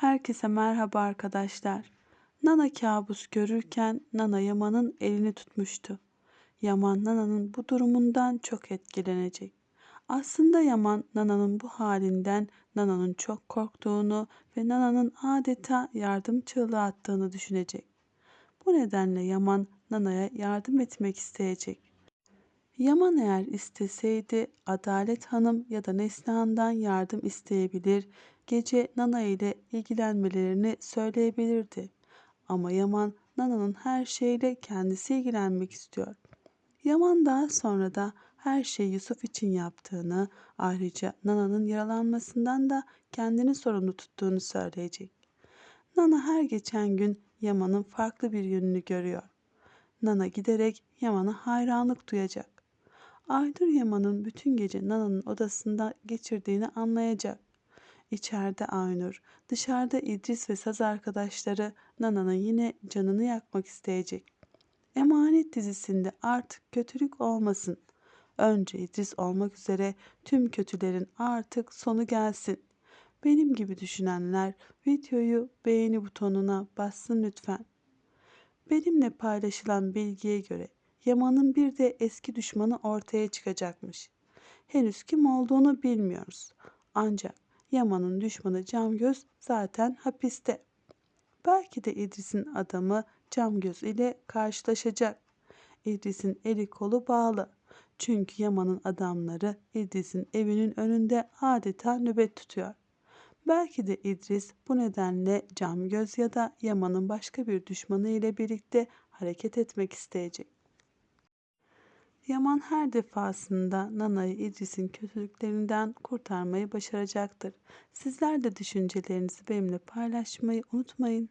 Herkese merhaba arkadaşlar. Nana kabus görürken Nana Yaman'ın elini tutmuştu. Yaman Nana'nın bu durumundan çok etkilenecek. Aslında Yaman Nana'nın bu halinden Nana'nın çok korktuğunu ve Nana'nın adeta yardım çığlığı attığını düşünecek. Bu nedenle Yaman Nana'ya yardım etmek isteyecek. Yaman eğer isteseydi Adalet Hanım ya da Neslihan'dan yardım isteyebilir, gece Nana ile ilgilenmelerini söyleyebilirdi. Ama Yaman Nana'nın her şeyle kendisi ilgilenmek istiyor. Yaman daha sonra da her şeyi Yusuf için yaptığını, ayrıca Nana'nın yaralanmasından da kendini sorumlu tuttuğunu söyleyecek. Nana her geçen gün Yaman'ın farklı bir yönünü görüyor. Nana giderek Yaman'a hayranlık duyacak. Aydır Yaman'ın bütün gece Nana'nın odasında geçirdiğini anlayacak. İçeride Aynur, dışarıda İdris ve saz arkadaşları Nana'nın yine canını yakmak isteyecek. Emanet dizisinde artık kötülük olmasın. Önce İdris olmak üzere tüm kötülerin artık sonu gelsin. Benim gibi düşünenler videoyu beğeni butonuna bassın lütfen. Benimle paylaşılan bilgiye göre Yaman'ın bir de eski düşmanı ortaya çıkacakmış. Henüz kim olduğunu bilmiyoruz. Ancak Yaman'ın düşmanı Camgöz zaten hapiste. Belki de İdris'in adamı Camgöz ile karşılaşacak. İdris'in eli kolu bağlı. Çünkü Yaman'ın adamları İdris'in evinin önünde adeta nöbet tutuyor. Belki de İdris bu nedenle Camgöz ya da Yaman'ın başka bir düşmanı ile birlikte hareket etmek isteyecek. Yaman her defasında Nana'yı İdris'in kötülüklerinden kurtarmayı başaracaktır. Sizler de düşüncelerinizi benimle paylaşmayı unutmayın.